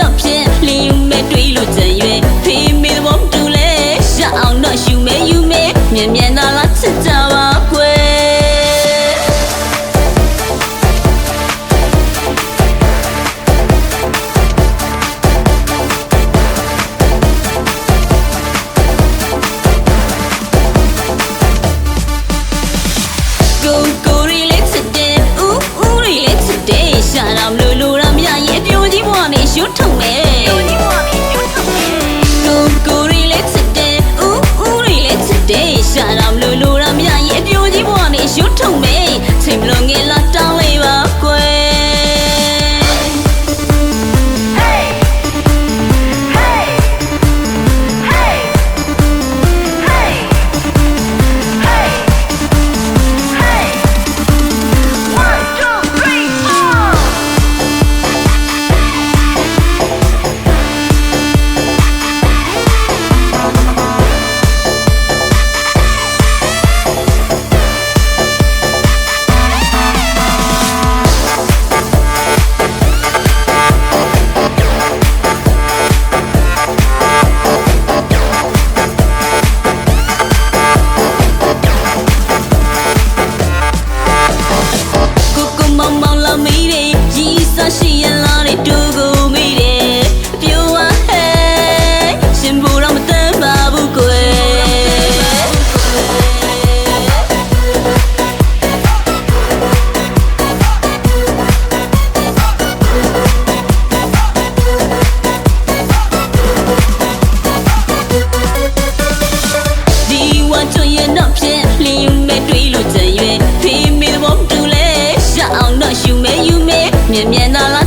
တော့ဖြင့်လင်းယူမဲ့တွေးလို့ကြံရွယ်ဖေးမေသဘောမတူလဲရအောင်တော့ယူမဲ့ယူမဲ့မြန်မြန်သာလား 海面的浪